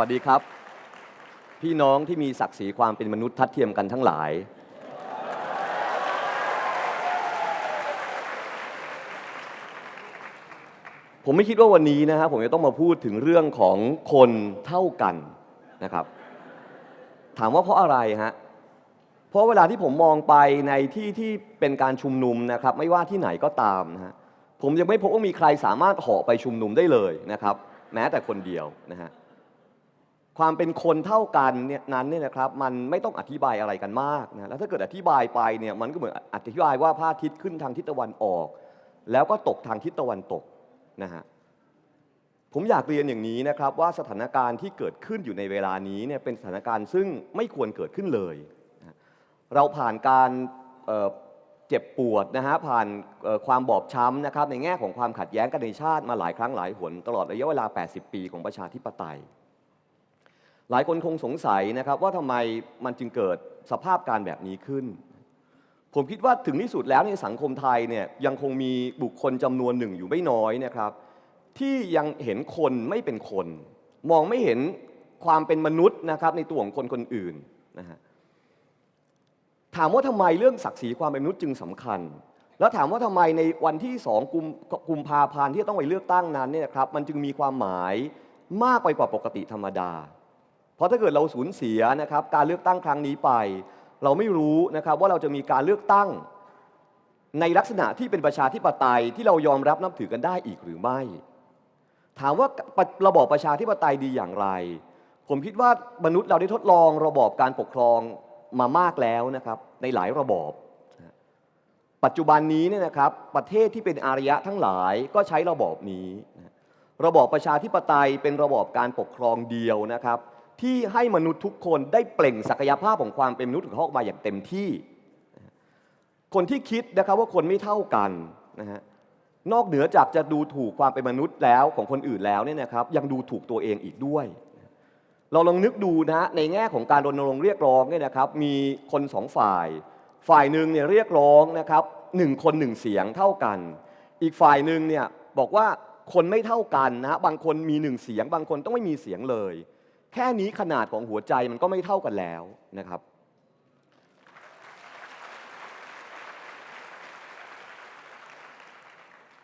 วัสดีครับ พี่น้องที่มีศักดิ์ศรีความเป็นมนุษย์ทัดเทียมกันทั้งหลาย ผมไม่คิดว่าวันนี้นะครับผมจะต้องมาพูดถึงเรื่องของคนเท่ากันนะครับ ถามว่าเพราะอะไรฮะเพราะเวลาที่ผมมองไปในที่ที่เป็นการชุมนุมนะครับ ไม่ว่าที่ไหนก็ตามนะฮะผมยังไม่พบว่ามีใครสามารถเหาะไปชุมนุมได้เลยนะครับ แม้แต่คนเดียวนะฮะ ความเป็นคนเท่ากันเนี่ยนั้นเนี่ยนะครับมันไม่ต้องอธิบายอะไรกันมากนะแล้วถ้าเกิดอธิบายไปเนี่ยมันก็เหมือนอธิบายว่าพระอาทิตย์ขึ้นทางทิศตะวันออก แล้วก็ตกทางทิศตะวันตกนะฮะผมอยากเรียนอย่างนี้นะครับว่าสถานการณ์ที่เกิดขึ้นอยู่ในเวลานี้เนี่ยเป็นสถานการณ์ซึ่งไม่ควรเกิดขึ้นเลย เราผ่านการเเจ็บปวดนะฮะผ่านความบอบช้ำนะครับในแง่ของความขัดแย้งกันในชาติมาหลายครั้งหลายหนตลอดระยะเวลา 80 ปีของประชาธิปไตย หลายคนคงสงสัยนะครับว่าทำไมมันจึงเกิดสภาพการแบบนี้ขึ้น ผมคิดว่าถึงที่สุดแล้วในสังคมไทยเนี่ยยังคงมีบุคคลจำนวนหนึ่งอยู่ไม่น้อยนะครับ ที่ยังเห็นคนไม่เป็นคน มองไม่เห็นความเป็นมนุษย์นะครับในตัวของคนคนอื่นนะฮะถามว่าทำไมเรื่องศักดิ์ศรีความเป็นมนุษย์จึงสำคัญ แล้วถามว่าทำไมในวันที่สองกุมกุมภาพันธ์ที่ต้องไปเลือกตั้งนั้นเนี่ยครับมันจึงมีความหมายมากไปกว่าปกติธรรมดา เพราะถ้าเกิดเราสูญเสียนะครับการเลือกตั้งครั้งนี้ไป เราไม่รู้นะครับว่าเราจะมีการเลือกตั้ง ในลักษณะที่เป็นประชาธิปไตยที่เรายอมรับนับถือกันได้อีกหรือไม่ ถามว่าระบอบประชาธิปไตยดีอย่างไร ผมคิดว่ามนุษย์เราได้ทดลองระบอบการปกครองมามากแล้วนะครับในหลายระบอบ ปัจจุบันนี้เนี่ยนะครับประเทศที่เป็นอารยะทั้งหลายก็ใช้ระบอบนี้ ระบอบประชาธิปไตยเป็นระบอบการปกครองเดียวนะครับ ที่ให้มนุษย์ทุกคนได้เปล่งศักยภาพของความเป็นมนุษย์ของเขาออกมาอย่างเต็มที่ คนที่คิดนะครับว่าคนไม่เท่ากันนะฮะนอกเหนือจากจะดูถูกความเป็นมนุษย์แล้วของคนอื่นแล้วเนี่ยนะครับยังดูถูกตัวเองอีกด้วย เราลองนึกดูนะฮะในแง่ของการรณรงค์เรียกร้องเนี่ยนะครับมีคนสองฝ่าย ฝ่ายหนึ่งเนี่ยเรียกร้องนะครับหนึ่งคนหนึ่งเสียงเท่ากัน อีกฝ่ายหนึ่งเนี่ยบอกว่าคนไม่เท่ากันนะฮะบางคนมีหนึ่งเสียง บางคนต้องไม่มีเสียงเลย แค่นี้ขนาดของหัวใจมันก็ไม่เท่ากันแล้วนะครับ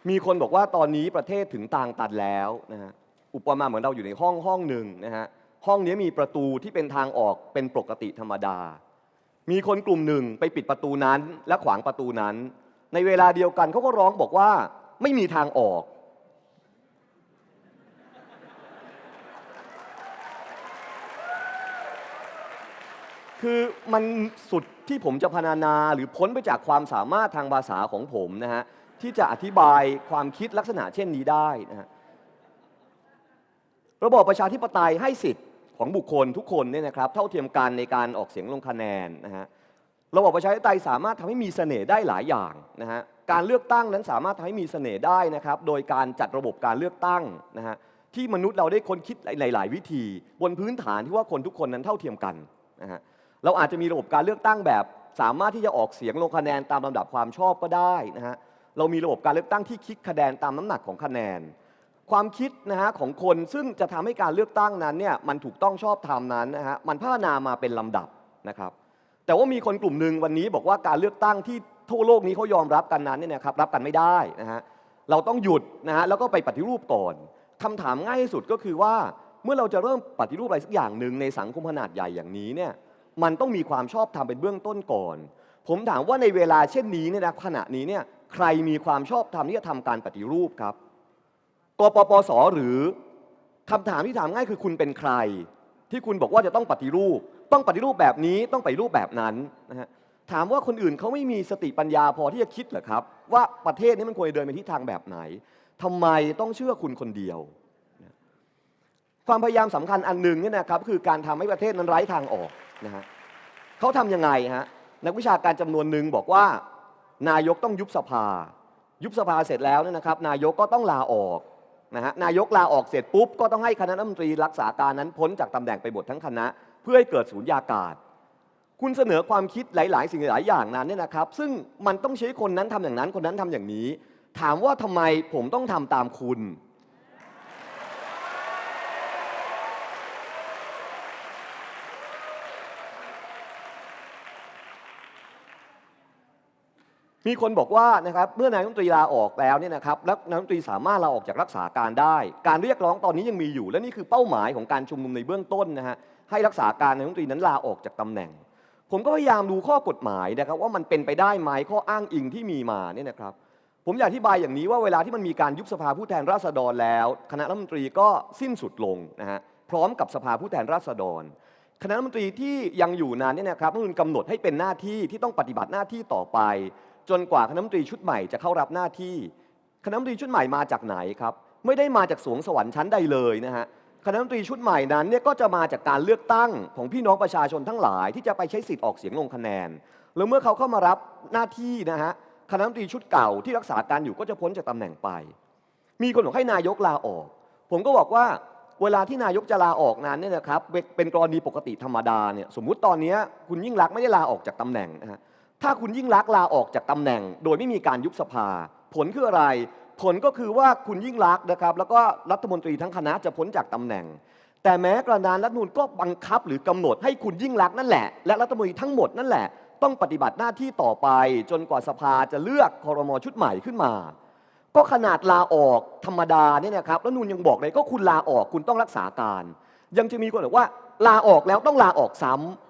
มีคนบอกว่าตอนนี้ประเทศถึงทางตันแล้วนะฮะอุปมาเหมือนเราอยู่ในห้องห้องหนึ่งนะฮะห้องนี้มีประตูที่เป็นทางออกเป็นปกติธรรมดา มีคนกลุ่มหนึ่งไปปิดประตูนั้น และขวางประตูนั้น ในเวลาเดียวกันเขาก็ร้องบอกว่าไม่มีทางออก คือมันสุดที่ผมจะพรรณนาหรือพ้นไปจากความสามารถทางภาษาของผมนะฮะที่จะอธิบายความคิดลักษณะเช่นนี้ได้นะฮะระบอบประชาธิปไตยให้สิทธิ์ของบุคคลทุกคนเนี่ยนะครับเท่าเทียมกันในการออกเสียงลงคะแนนนะฮะระบอบประชาธิปไตยสามารถทำให้มีเสน่ห์ได้หลายอย่างนะฮะการเลือกตั้งนั้นสามารถทำให้มีเสน่ห์ได้นะครับโดยการจัดระบบการเลือกตั้งนะฮะที่มนุษย์เราได้ค้นคิดหลาย ๆ วิธี บนพื้นฐานที่ว่าคนทุกคนนั้นเท่าเทียมกันนะฮะ เราอาจจะมีระบบการเลือกตั้งแบบ สามารถที่จะออกเสียงลงคะแนนตามลำดับความชอบก็ได้นะฮะเรามีระบบการเลือกตั้งที่คิดคะแนนตามน้ำหนักของคะแนน ความคิดนะฮะของคนซึ่งจะทำให้การเลือกตั้งนั้นเนี่ยมันถูกต้องชอบธรรมนั้นนะฮะมันพัฒนามาเป็นลำดับนะครับแต่ว่ามีคนกลุ่มหนึ่งวันนี้บอกว่าการเลือกตั้งที่ทั่วโลกนี้เขายอมรับกันนั้นเนี่ยนะครับรับกันไม่ได้นะฮะเราต้องหยุดนะฮะแล้วก็ไปปฏิรูปก่อนคำถามง่ายที่สุดก็คือว่าเมื่อเราจะเริ่มปฏิรูปอะไรสักอย่างหนึ่งในสังคมขนาดใหญ่อย่างนี้เนี่ย มันต้องมีความชอบธรรมเป็นเบื้องต้นก่อน ผมถามว่าในเวลาเช่นนี้เนี่ยนะขณะนี้เนี่ยใครมีความชอบธรรมที่จะทำการปฏิรูปครับกปปสหรือคำถามที่ถามง่ายคือคุณเป็นใคร ที่คุณบอกว่าจะต้องปฏิรูป ต้องปฏิรูปแบบนี้ต้องปฏิรูปแบบนั้นนะฮะถามว่าคนอื่นเขาไม่มีสติปัญญาพอที่จะคิดเหรอครับ ว่าประเทศนี้มันควรเดินไปทิศทางแบบไหนทำไมต้องเชื่อคุณคนเดียว ความพยายามสำคัญอันหนึ่งเนี่ยนะครับคือการทำให้ประเทศนั้นไร้ทางออกนะฮะเขาทำยังไงฮะนักวิชาการจำนวนหนึ่งบอกว่า นายกต้องยุบสภา ยุบสภาเสร็จแล้วเนี่ยนะครับ นายกก็ต้องลาออกนะฮะนายกลาออกเสร็จปุ๊บก็ต้องให้คณะรัฐมนตรีรักษาการนั้นพ้นจากตำแหน่งไปหมดทั้งคณะ เพื่อให้เกิดสูญญากาศ คุณเสนอความคิดหลาย ๆ สิ่งหลายอย่างนั้นเนี่ยนะครับ ซึ่งมันต้องใช้คนนั้นทำอย่างนั้นคนนั้นทำอย่างนี้ ถามว่าทำไมผมต้องทำตามคุณ มีคนบอกว่านะครับเมื่อนายกรัฐมนตรีลาออกแล้วเนี่ยนะครับแล้วนายกรัฐมนตรีสามารถลาออกจากรักษาการได้ การเรียกร้องตอนนี้ยังมีอยู่ และนี่คือเป้าหมายของการชุมนุมในเบื้องต้นนะฮะให้รักษาการนายกรัฐมนตรีนั้นลาออกจากตำแหน่ง ผมก็พยายามดูข้อกฎหมายนะครับว่ามันเป็นไปได้ไหมข้ออ้างอิงที่มีมาเนี่ยนะครับผมอยากอธิบายอย่างนี้ว่าเวลาที่มันมีการยุบสภาผู้แทนราษฎรแล้ว คณะรัฐมนตรีก็สิ้นสุดลงนะฮะพร้อมกับสภาผู้แทนราษฎรคณะรัฐมนตรีที่ยังอยู่นั้นเนี่ยนะครับต้องกำหนดให้เป็นหน้าที่ที่ต้องปฏิบัติหน้าที่ต่อไป จนกว่าคณะมนตรีชุดใหม่จะเข้ารับหน้าที่ คณะมนตรีชุดใหม่มาจากไหนครับ ไม่ได้มาจากสวงสวรรค์ชั้นใดเลยนะฮะคณะมนตรีชุดใหม่นั้นเนี่ยก็จะมาจากการเลือกตั้งของพี่น้องประชาชนทั้งหลาย ที่จะไปใช้สิทธิ์ออกเสียงลงคะแนน แล้วเมื่อเขาเข้ามารับหน้าที่นะฮะคณะมนตรีชุดเก่าที่รักษาการอยู่ก็จะพ้นจากตำแหน่งไป มีคนบอกให้นายกลาออก ผมก็บอกว่าเวลาที่นายกจะลาออกนั้นเนี่ยนะครับเป็นกรณีปกติธรรมดาเนี่ยสมมุติตอนนี้คุณยิ่งรักไม่ได้ลาออกจากตำแหน่งนะฮะ ถ้าคุณยิ่งรักษณ์ลาออกจากตำแหน่ง โดยไม่มีการยุบสภา ผลคืออะไร ผลก็คือว่าคุณยิ่งรักษณ์นะครับ แล้วก็รัฐมนตรีทั้งคณะจะพ้นจากตำแหน่ง แต่แม้กระนั้นรัฐมนูลก็บังคับหรือกำหนดให้คุณยิ่งรักษณ์นั่นแหละ และรัฐมนตรีทั้งหมดนั่นแหละ ต้องปฏิบัติหน้าที่ต่อไป จนกว่าสภาจะเลือกคอรมอชุดใหม่ขึ้นมา ก็ขนาดลาออกธรรมดาเนี่ยนะครับแล้วนูนยังบอกเลยก็คุณลาออกคุณต้องรักษาการ ยังจะมีคนบอกว่าลาออกแล้วต้องลาออกซ้ำ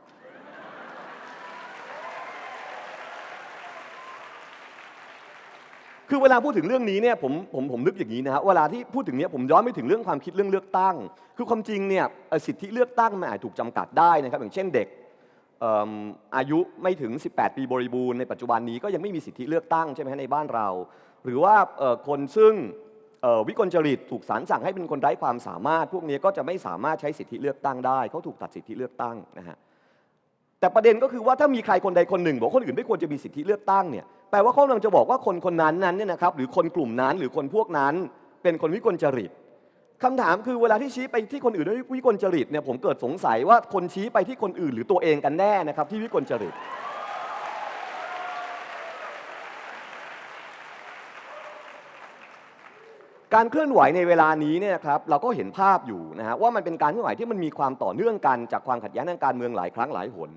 คือเวลาพูดถึงเรื่องนี้เนี่ยผมผมผมนึกอย่างนี้นะฮะเวลาที่พูดถึงเนี้ยผมย้อนไปถึงเรื่องความคิดเรื่องเลือกตั้ง คือความจริงเนี่ยเอ่อสิทธิเลือกตั้งมันอาจถูกจำกัดได้นะครับอย่างเช่นเด็กเอิ่มอายุไม่ถึง 18 ปีบริบูรณ์ในปัจจุบันนี้ก็ยังไม่มีสิทธิเลือกตั้งใช่ไหมฮะในบ้านเรา หรือว่าเอ่อคนซึ่งเอ่อวิกลจริตถูกศาลสั่งให้เป็นคนไร้ความสามารถ พวกนี้ก็จะไม่สามารถใช้สิทธิเลือกตั้งได้เขาถูกตัดสิทธิเลือกตั้งนะฮะ แต่ประเด็นก็คือว่าถ้ามีใครคนใดคนหนึ่ง บอกคนอื่นไม่ควรจะมีสิทธิเลือกตั้งเนี่ยแปลว่าเขากำลังจะบอกว่าคนคนนั้นนั้นเนี่ยนะครับหรือคนกลุ่มนั้นหรือคนพวกนั้น เป็นคนวิกลจริตคำถามคือเวลาที่ชี้ไปที่คนอื่นด้วยวิกลจริตเนี่ยผมเกิดสงสัยว่าคนชี้ไปที่คนอื่นหรือตัวเองกันแน่นะครับที่วิกลจริต การเคลื่อนไหวในเวลานี้เนี่ยครับเราก็เห็นภาพอยู่นะฮะว่ามันเป็นการเคลื่อนไหวที่มันมีความต่อเนื่องกันจากความขัดแย้งทางการเมืองหลายครั้งหลายหน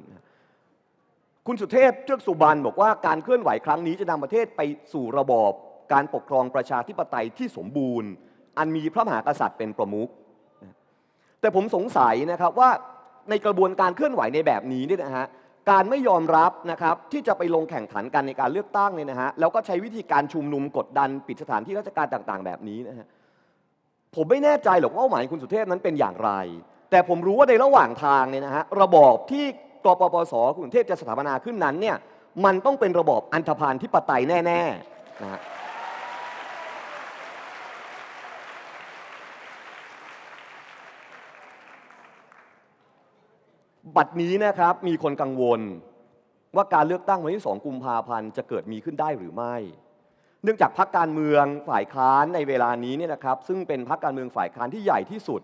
คุณสุเทพเทือกสุบรรณบอกว่าการเคลื่อนไหวครั้งนี้จะนำประเทศไปสู่ระบอบการปกครองประชาธิปไตยที่สมบูรณ์ อันมีพระมหากษัตริย์เป็นประมุขแต่ผมสงสัยนะครับว่าในกระบวนการเคลื่อนไหวในแบบนี้เนี่ยนะฮะ การไม่ยอมรับนะครับที่จะไปลงแข่งขันกันในการเลือกตั้งเนี่ยนะฮะแล้วก็ใช้วิธีการชุมนุมกดดันปิดสถานที่ราชการต่างๆ แบบนี้นะฮะผมไม่แน่ใจหรอกว่าหมายคุณสุเทพนั้นเป็นอย่างไร แต่ผมรู้ว่าในระหว่างทางเนี่ยนะฮะระบอบที่กปปสคุณสุเทพจะสถาปนาขึ้นนั้นเนี่ยมันต้องเป็นระบอบอันธพาลที่ปไตยแน่ๆนะฮะ บัดนี้นะครับมีคนกังวลว่าการเลือกตั้งวันที่ 2 กุมภาพันธ์จะเกิดมีขึ้นได้หรือไม่ เนื่องจากพรรคการเมืองฝ่ายค้านในเวลานี้เนี่ยนะครับ ซึ่งเป็นพรรคการเมืองฝ่ายค้านที่ใหญ่ที่สุด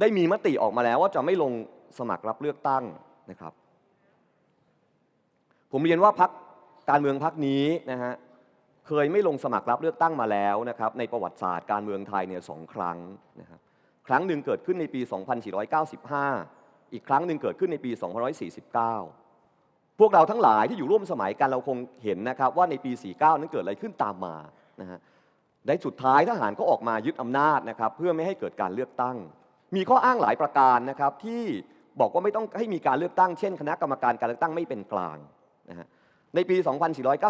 ได้มีมติออกมาแล้วว่าจะไม่ลงสมัครรับเลือกตั้งนะครับ ผมเรียนว่าพรรคการเมืองพรรคนี้นะฮะเคยไม่ลงสมัครรับเลือกตั้งมาแล้วนะครับ ในประวัติศาสตร์การเมืองไทยเนี่ยสองครั้งนะครับครั้งหนึ่งเกิดขึ้นในปี 2495 อีกครั้งหนึ่งเกิดขึ้นในปี 2549 พวกเราทั้งหลายที่อยู่ร่วมสมัยกันเราคงเห็นนะครับว่าในปี 49 นั้นเกิดอะไรขึ้นตามมานะฮะในสุดท้ายทหารก็ออกมายึดอำนาจนะครับเพื่อไม่ให้เกิดการเลือกตั้ง มีข้ออ้างหลายประการนะครับที่บอกว่าไม่ต้องให้มีการเลือกตั้ง เช่น คณะกรรมการการเลือกตั้งไม่เป็นกลางนะฮะในปี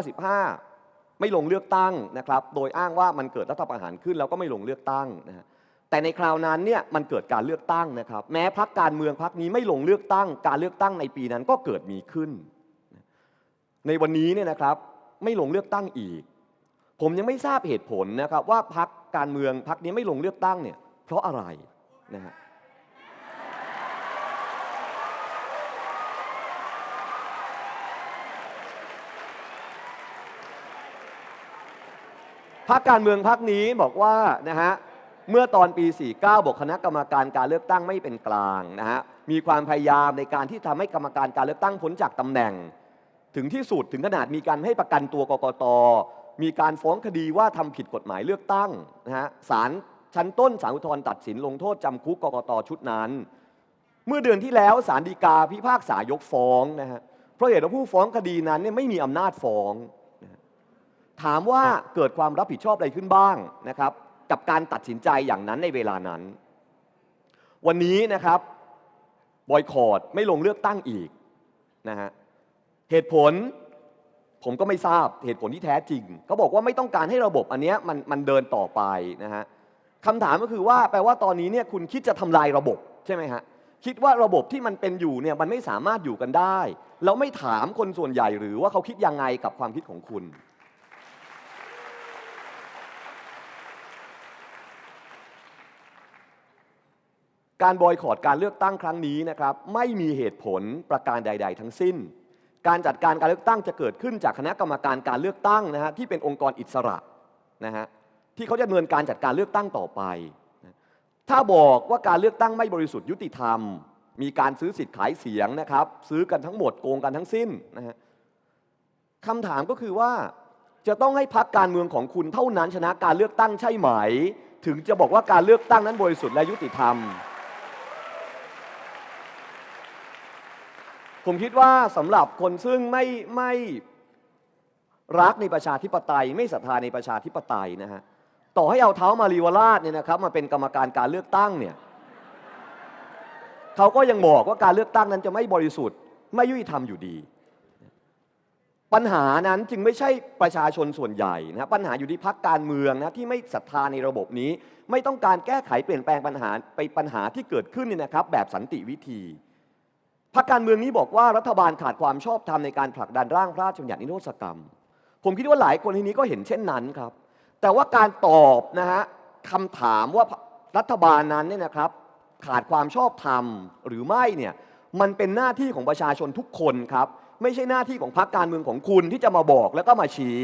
2495 ไม่ลงเลือกตั้งนะครับ โดยอ้างว่ามันเกิดรัฐประหารขึ้นแล้วก็ไม่ลงเลือกตั้งนะฮะ แต่ในคราวนั้นเนี่ยมันเกิดการเลือกตั้งนะครับ แม้พักการเมืองพักนี้ไม่ลงเลือกตั้ง การเลือกตั้งในปีนั้นก็เกิดมีขึ้น ในวันนี้เนี่ยนะครับไม่ลงเลือกตั้งอีก ผมยังไม่ทราบเหตุผลนะครับ ว่าพักการเมืองพักนี้ไม่ลงเลือกตั้งเนี่ยเพราะอะไรนะฮะพักการเมืองพักนี้บอกว่านะฮะ เมื่อตอนปี 49 บอกคณะกรรมการการเลือกตั้งไม่เป็นกลางนะฮะ มีความพยายามในการที่ทำให้กรรมการการเลือกตั้งพ้นจากตำแหน่ง ถึงที่สุดถึงขนาดมีการให้ประกันตัวกกต มีการฟ้องคดีว่าทำผิดกฎหมายเลือกตั้งนะฮะศาลชั้นต้นศาลอุทธรณ์ตัดสินลงโทษจำคุกกกตชุดนั้น เมื่อเดือนที่แล้วศาลฎีกาพิพากษายกฟ้องนะฮะ เพราะเหตุว่าผู้ฟ้องคดีนั้นเนี่ยไม่มีอำนาจฟ้องถามว่าเกิดความรับผิดชอบอะไรขึ้นบ้างนะครับ กับการตัดสินใจอย่างนั้นในเวลานั้น วันนี้นะครับบอยคอรดไม่ลงเลือกตั้งอีกนะฮะเหตุผลผมก็ไม่ทราบเหตุผลที่แท้จริงเขาบอกว่าไม่ต้องการให้ระบบอันนี้มันมันเดินต่อไปนะฮะคำถามก็คือว่าแปลว่าตอนนี้เนี่ยคุณคิดจะทำลายระบบใช่ไหมฮะคิดว่าระบบที่มันเป็นอยู่เนี่ยมันไม่สามารถอยู่กันได้ แล้วไม่ถามคนส่วนใหญ่หรือว่าเขาคิดยังไงกับความคิดของคุณ การบอยคอรดการเลือกตั้งครั้งนี้นะครับไม่มีเหตุผลประการใด ๆ ทั้งสิ้น การจัดการการเลือกตั้งจะเกิดขึ้นจากคณะกรรมการการเลือกตั้งนะฮะที่เป็นองค์กรอิสระนะฮะที่เขาจะดำเนินการจัดการเลือกตั้งต่อไป ถ้าบอกว่าการเลือกตั้งไม่บริสุทธิ์ยุติธรรม มีการซื้อสิทธิ์ขายเสียงนะครับ ซื้อกันทั้งหมดโกงกันทั้งสิ้นนะฮะคำถามก็คือว่าจะต้องให้พักการเมืองของคุณเท่านั้นชนะการเลือกตั้งใช่ไหม ถึงจะบอกว่าการเลือกตั้งนั้นบริสุทธิ์และยุติธรรม ผมคิดว่าสำหรับคนซึ่งไม่ไม่รักในประชาธิปไตย ไม่ศรัทธาในประชาธิปไตยนะฮะต่อให้เอาเท้ามารีวราชเนี่ยนะครับมาเป็นกรรมการการเลือกตั้งเนี่ยเขาก็ยังบอกว่าการเลือกตั้งนั้นจะไม่บริสุทธิ์ ไม่ยุติธรรมอยู่ดี ปัญหานั้นจึงไม่ใช่ประชาชนส่วนใหญ่นะปัญหาอยู่ที่พักการเมืองนะที่ไม่ศรัทธาในระบบนี้ ไม่ต้องการแก้ไขเปลี่ยนแปลงปัญหาไปปัญหาที่เกิดขึ้นเนี่ยนะครับแบบสันติวิธี รรคการเมืองนี้บอกว่ารัฐบาลขาดความชอบธรรมในการผลักดันร่างพระราชบัญญัตินิรโทษกรรม ผมคิดว่าหลายคนที่นี้ก็เห็นเช่นนั้นครับ แต่ว่าการตอบนะฮะคำถามว่ารัฐบาลนั้นเนี่ยนะครับขาดความชอบธรรมหรือไม่เนี่ยมันเป็นหน้าที่ของประชาชนทุกคนครับ ไม่ใช่หน้าที่ของพรรคการเมืองของคุณที่จะมาบอกแล้วก็มาชี้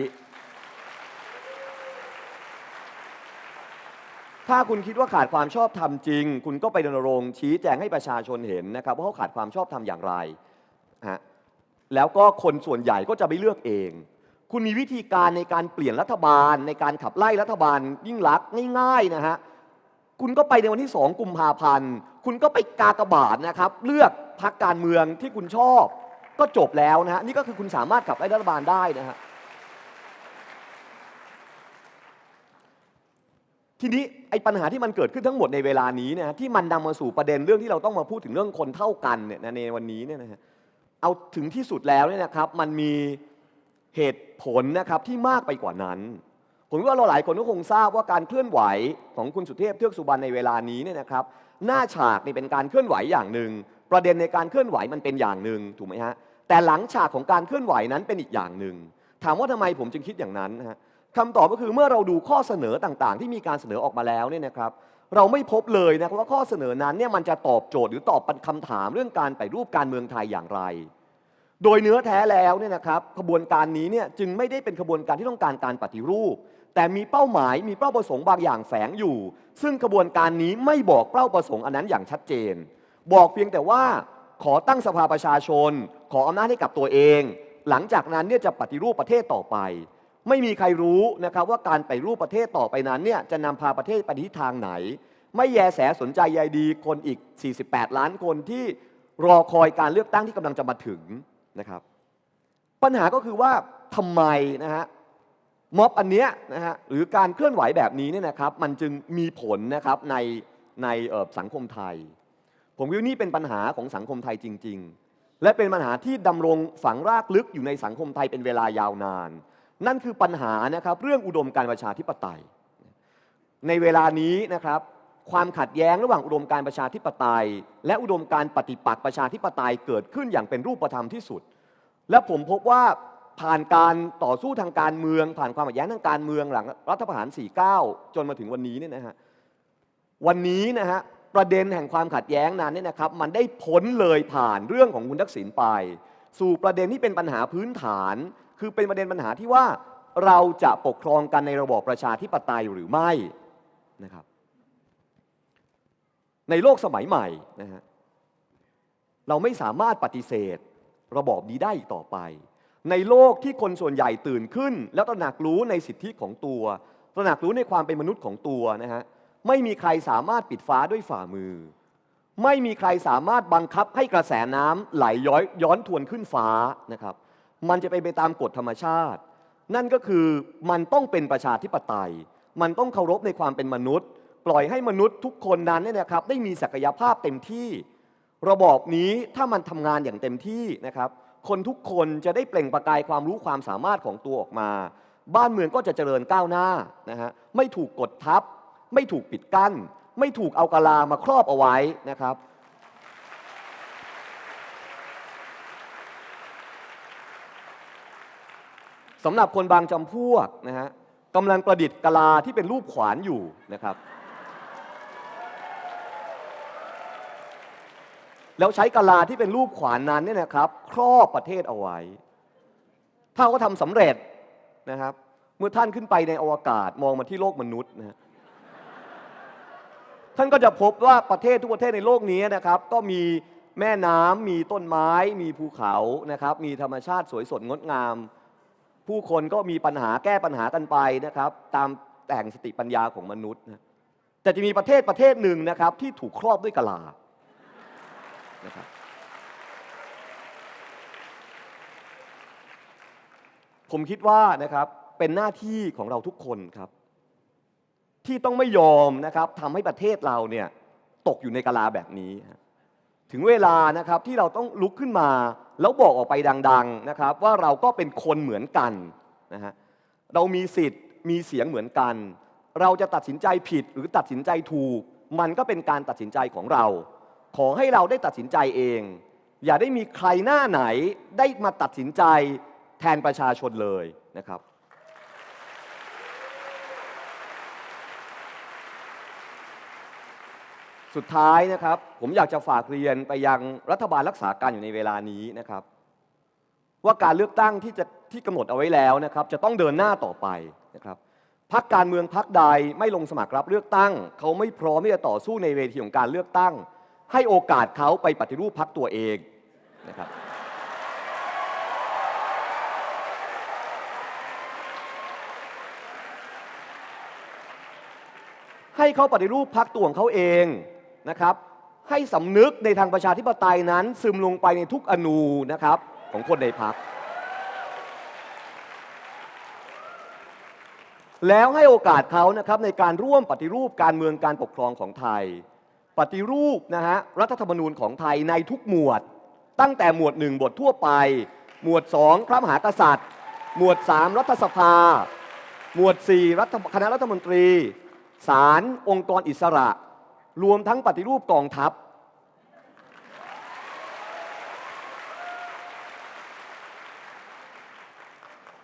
ถ้าคุณคิดว่าขาดความชอบธรรมจริง คุณก็ไปรณรงค์ชี้แจงให้ประชาชนเห็นนะครับว่าเขาขาดความชอบธรรมอย่างไรฮะแล้วก็คนส่วนใหญ่ก็จะไม่เลือกเอง คุณมีวิธีการในการเปลี่ยนรัฐบาล ในการขับไล่รัฐบาลยิ่งรักษณ์ง่ายๆนะฮะคุณก็ไปในวันที่สองกุมภาพันธ์ คุณก็ไปกากบาทนะครับ เลือกพรรคการเมืองที่คุณชอบ ก็จบแล้วนะฮะนี่ก็คือคุณสามารถขับไล่รัฐบาลได้นะฮะ ทีนี้ไอ้ปัญหาที่มันเกิดขึ้นทั้งหมดในเวลานี้เนี่ยที่มันนำมาสู่ประเด็นเรื่องที่เราต้องมาพูดถึงเรื่องคนเท่ากันเนี่ยนะในวันนี้เนี่ยนะฮะเอาถึงที่สุดแล้วเนี่ยนะครับ มันมีเหตุผลนะครับที่มากไปกว่านั้น ผมว่าเราหลายคนก็คงทราบว่าการเคลื่อนไหวของคุณสุเทพเทือกสุบรรณในเวลานี้เนี่ยนะครับ หน้าฉากนี่เป็นการเคลื่อนไหวอย่างหนึ่งประเด็นในการเคลื่อนไหวมันเป็นอย่างหนึ่งถูกไหมฮะแต่หลังฉากของการเคลื่อนไหวนั้นเป็นอีกอย่างหนึ่งถามว่าทำไมผมจึงคิดอย่างนั้นนะฮะ คำตอบก็คือเมื่อเราดูข้อเสนอต่างๆ ที่มีการเสนอออกมาแล้วเนี่ยนะครับเราไม่พบเลยนะครับว่าข้อเสนอนั้นเนี่ยมันจะตอบโจทย์หรือตอบปัญคำถามเรื่องการไปรูปการเมืองไทยอย่างไร โดยเนื้อแท้แล้วเนี่ยนะครับขบวนการนี้เนี่ยจึงไม่ได้เป็นขบวนการที่ต้องการการปฏิรูป แต่มีเป้าหมายมีเป้าประสงค์บางอย่างแฝงอยู่ ซึ่งขบวนการนี้ไม่บอกเป้าประสงค์อันนั้นอย่างชัดเจน บอกเพียงแต่ว่าขอตั้งสภาประชาชน ขออำนาจให้กับตัวเอง หลังจากนั้นเนี่ยจะปฏิรูปประเทศต่อไป ไม่มีใครรู้นะครับว่าการไปรูปประเทศต่อไปนั้นเนี่ยจะนำพาประเทศไปทิศทางไหน ไม่แยแสสนใจใยดีคนอีก 48 ล้านคนที่รอคอยการเลือกตั้งที่กำลังจะมาถึงนะครับ ปัญหาก็คือว่าทำไมนะฮะม็อบอันเนี้ยนะฮะหรือการเคลื่อนไหวแบบนี้เนี่ยนะครับ มันจึงมีผลนะครับในในเออสังคมไทย ผมคิดว่านี่เป็นปัญหาของสังคมไทยจริง ๆ และเป็นปัญหาที่ดำรงฝังรากลึกอยู่ในสังคมไทยเป็นเวลายาวนาน นั่นคือปัญหานะครับเรื่องอุดมการประชาธิปไตย ในเวลานี้นะครับความขัดแย้งระหว่างอุดมการประชาธิปไตย และอุดมการปฏิปักษ์ประชาธิปไตยเกิดขึ้นอย่างเป็นรูปธรรมที่สุด และผมพบว่าผ่านการต่อสู้ทางการเมือง ผ่านความขัดแย้งทางการเมืองหลังรัฐประหาร 49 จนมาถึงวันนี้เนี่ยนะฮะวันนี้นะฮะประเด็นแห่งความขัดแย้งนั้นเนี่ยนะครับมันได้พ้นเลยผ่านเรื่องของคุณทักษิณไป สู่ประเด็นที่เป็นปัญหาพื้นฐาน คือเป็นประเด็นปัญหาที่ว่าเราจะปกครองกันในระบอบประชาธิปไตยหรือไม่นะครับในโลกสมัยใหม่นะฮะเราไม่สามารถปฏิเสธระบอบนี้ได้อีกต่อไป ในโลกที่คนส่วนใหญ่ตื่นขึ้น แล้วตระหนักรู้ในสิทธิของตัว ตระหนักรู้ในความเป็นมนุษย์ของตัวนะฮะไม่มีใครสามารถปิดฟ้าด้วยฝ่ามือ ไม่มีใครสามารถบังคับให้กระแสน้ำไหลย้อยย้อนทวนขึ้นฟ้านะครับ มันจะไปไปตามกฎธรรมชาติ นั่นก็คือมันต้องเป็นประชาธิปไตย มันต้องเคารพในความเป็นมนุษย์ ปล่อยให้มนุษย์ทุกคนนั้นเนี่ยนะครับได้มีศักยภาพเต็มที่ ระบอบนี้ถ้ามันทำงานอย่างเต็มที่นะครับ คนทุกคนจะได้เปล่งประกายความรู้ความสามารถของตัวออกมา บ้านเมืองก็จะเจริญก้าวหน้านะฮะไม่ถูกกดทับ ไม่ถูกปิดกั้น ไม่ถูกเอากาลามาครอบเอาไว้นะครับ สำหรับคนบางจำพวกนะฮะกำลังประดิษฐ์กลาที่เป็นรูปขวานอยู่นะครับ แล้วใช้กลาที่เป็นรูปขวานนั้นเนี่ยนะครับ ครอบประเทศเอาไว้ ถ้าเขาทำสำเร็จนะครับ เมื่อท่านขึ้นไปในอวกาศมองมาที่โลกมนุษย์นะฮะท่านก็จะพบว่าประเทศทุกประเทศในโลกนี้นะครับ ก็มีแม่น้ำมีต้นไม้ มีภูเขานะครับ มีธรรมชาติสวยสดงดงาม ผู้คนก็มีปัญหาแก้ปัญหากันไปนะครับ ตามแต่งสติปัญญาของมนุษย์นะแต่จะมีประเทศประเทศหนึ่งนะครับ ที่ถูกครอบด้วยกะลานะครับผมคิดว่านะครับเป็นหน้าที่ของเราทุกคนครับ ที่ต้องไม่ยอมนะครับทำให้ประเทศเราเนี่ยตกอยู่ในกะลาแบบนี้ ถึงเวลานะครับที่เราต้องลุกขึ้นมา แล้วบอกออกไปดังๆนะครับ ว่าเราก็เป็นคนเหมือนกันนะฮะเรามีสิทธิ์มีเสียงเหมือนกัน เราจะตัดสินใจผิดหรือตัดสินใจถูก มันก็เป็นการตัดสินใจของเรา ขอให้เราได้ตัดสินใจเอง อย่าได้มีใครหน้าไหนได้มาตัดสินใจแทนประชาชนเลยนะครับ สุดท้ายนะครับ ผมอยากจะฝากเรียนไปยังรัฐบาลรักษาการอยู่ในเวลานี้นะครับ ว่าการเลือกตั้งที่จะที่กำหนดเอาไว้แล้วนะครับ จะต้องเดินหน้าต่อไปนะครับพักการเมืองพักใดไม่ลงสมัครรับเลือกตั้ง เขาไม่พร้อมที่จะต่อสู้ในเวทีของการเลือกตั้ง ให้โอกาสเขาไปปฏิรูปพักตัวเองนะครับให้เขาปฏิรูปพักตัวของเขาเอง นะครับให้สำนึกในทางประชาธิปไตยนั้น ซึมลงไปในทุกอนูนะครับของคนในพัก แล้วให้โอกาสเขานะครับในการร่วมปฏิรูปการเมืองการปกครองของไทย ปฏิรูปนะฮะรัฐธรรมนูญของไทยในทุกหมวด ตั้งแต่หมวดหนึ่งบททั่วไป หมวดสองพระมหากษัตริย์ หมวดสามรัฐสภา หมวดสี่รัฐคณะรัฐมนตรีศาลองค์กรอิสระ รวมทั้งปฏิรูปกองทัพ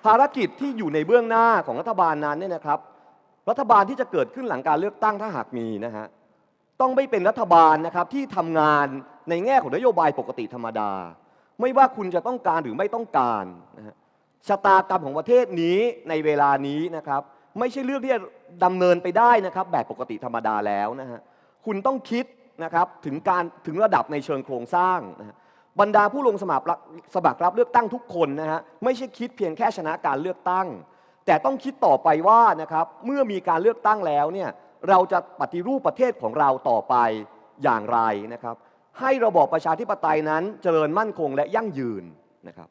ภารกิจที่อยู่ในเบื้องหน้าของรัฐบาลนั้นเนี่ยนะครับ รัฐบาลที่จะเกิดขึ้นหลังการเลือกตั้งถ้าหากมีนะฮะต้องไม่เป็นรัฐบาลนะครับที่ทำงานในแง่ของนโยบายปกติธรรมดา ไม่ว่าคุณจะต้องการหรือไม่ต้องการนะฮะชะตากรรมของประเทศนี้ในเวลานี้นะครับ ไม่ใช่เรื่องที่จะดำเนินไปได้นะครับ แบบปกติธรรมดาแล้วนะฮะ คุณต้องคิดนะครับถึงการถึงระดับในเชิงโครงสร้างนะฮะบรรดาผู้ลงสมัครรับสมัครรับเลือกตั้งทุกคนนะฮะไม่ใช่คิดเพียงแค่ชนะการเลือกตั้ง แต่ต้องคิดต่อไปว่านะครับเมื่อมีการเลือกตั้งแล้วเนี่ยเราจะปฏิรูปประเทศของเราต่อไปอย่างไรนะครับ ให้ระบอบประชาธิปไตยนั้นเจริญมั่นคงและยั่งยืนนะครับ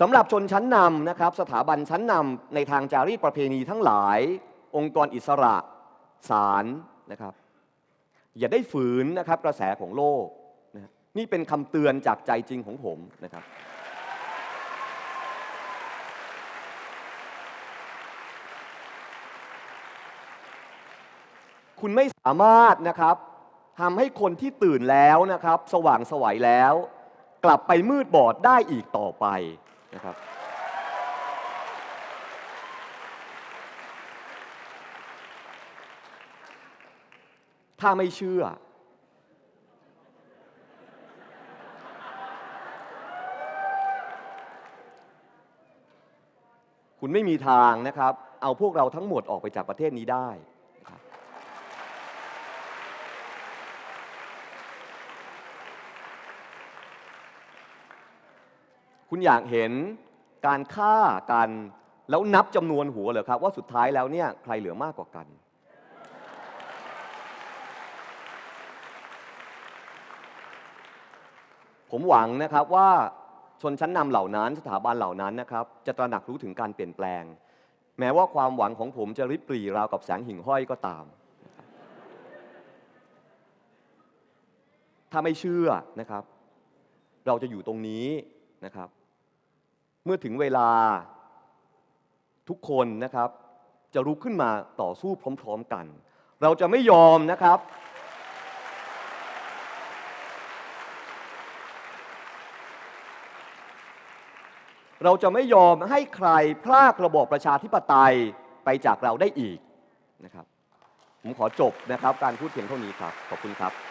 สำหรับชนชั้นนำนะครับสถาบันชั้นนำในทางจารีตประเพณีทั้งหลาย องค์กรอิสระศาล นะครับ อย่าได้ฝืนนะครับกระแสของโลกนะนี่เป็นคำเตือนจากใจจริงของผมนะครับ คุณไม่สามารถนะครับทำให้คนที่ตื่นแล้วนะครับ สว่างสวัยแล้ว กลับไปมืดบอดได้อีกต่อไปนะครับ ถ้าไม่เชื่อ คุณไม่มีทางนะครับ เอาพวกเราทั้งหมดออกไปจากประเทศนี้ได้คุณอยากเห็นการฆ่ากัน แล้วนับจำนวนหัวเหรอครับ ว่าสุดท้ายแล้วเนี่ยใครเหลือมากกว่ากัน ผมหวังนะครับว่าชนชั้นนำเหล่านั้นสถาบันเหล่านั้นนะครับจะตระหนักรู้ถึงการเปลี่ยนแปลง แม้ว่าความหวังของผมจะริบหรี่ราวกับแสงหิ่งห้อยก็ตาม ถ้าไม่เชื่อนะครับ เราจะอยู่ตรงนี้นะครับ เมื่อถึงเวลาทุกคนนะครับ จะลุกขึ้นมาต่อสู้พร้อม ๆกัน เราจะไม่ยอมนะครับ เราจะไม่ยอมให้ใครพรากระบอบประชาธิปไตยไปจากเราได้อีกนะครับ ผมขอจบนะครับ การพูดเพียงเท่านี้ครับ ขอบคุณครับ